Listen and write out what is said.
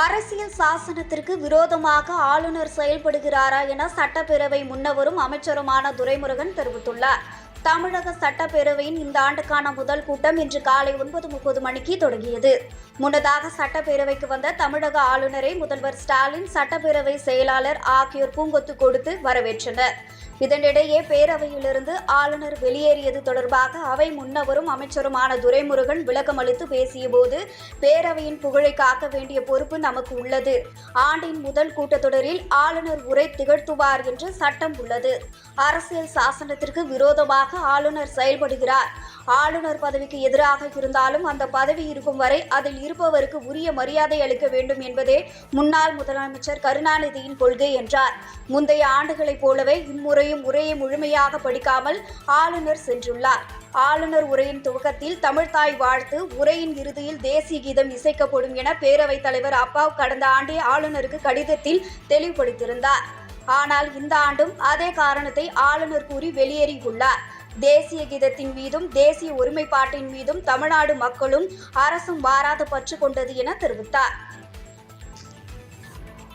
அரசியல் சாசனத்திற்கு விரோதமாக ஆளுநர் செயல்படுகிறாரா என சட்டப்பேரவை முன்னவரும் அமைச்சருமான துரைமுருகன் தெரிவித்துள்ளார். தமிழக சட்டப்பேரவையின் இந்த ஆண்டுக்கான முதல் கூட்டம் இன்று காலை ஒன்பது முப்பது மணிக்கு தொடங்கியது. முன்னதாக சட்டப்பேரவைக்கு வந்த தமிழக ஆளுநரை முதல்வர் ஸ்டாலின் சட்டப்பேரவை செயலாளர் ஆகியோர் பூங்கொத்து கொடுத்து வரவேற்றனர். இதனிடையே பேரவையிலிருந்து ஆளுநர் வெளியேறியது தொடர்பாக அவை முன்னவரும் அமைச்சருமான துரைமுருகன் விளக்கமளித்து பேசியபோது பேரவையின் புகழை காக்க வேண்டிய பொறுப்பு நமக்கு உள்ளது. ஆண்டின் முதல் கூட்டத்தொடரில் ஆளுநர் உரை திகழ்த்துவார் என்று சட்டம் உள்ளது. அரசியல் சாசனத்திற்கு விரோதமாக ஆளுநர் செயல்படுகிறார். ஆளுநர் பதவிக்கு எதிராக இருந்தாலும் அந்த பதவி இருக்கும் வரை அதில் இருப்பவருக்கு உரிய மரியாதை அளிக்க வேண்டும் என்பதே முன்னாள் முதலமைச்சர் கருணாநிதியின் கொள்கை என்றார். முந்தைய ஆண்டுகளைப் போலவே இம்முறையும் உரையை முழுமையாக படிக்காமல் ஆளுநர் சென்றுள்ளார். ஆளுநர் உரையின் துவக்கத்தில் தமிழ்தாய் வாழ்த்து உரையின் இறுதியில் தேசிய கீதம் இசைக்கப்படும் என பேரவைத் தலைவர் அப்பாவ் கடந்த ஆண்டே ஆளுநருக்கு கடிதத்தில் தெளிவுபடுத்தியிருந்தார். ஆனால் இந்த ஆண்டும் அதே காரணத்தை ஆளுநர் கூறி வெளியேறியுள்ளார். தேசிய கீதத்தின் மீதும் தேசிய ஒருமைப்பாட்டின் மீதும் தமிழ்நாடு மக்களும் அரசும் மாறாத பற்று கொண்டது என தெரிவித்தார்.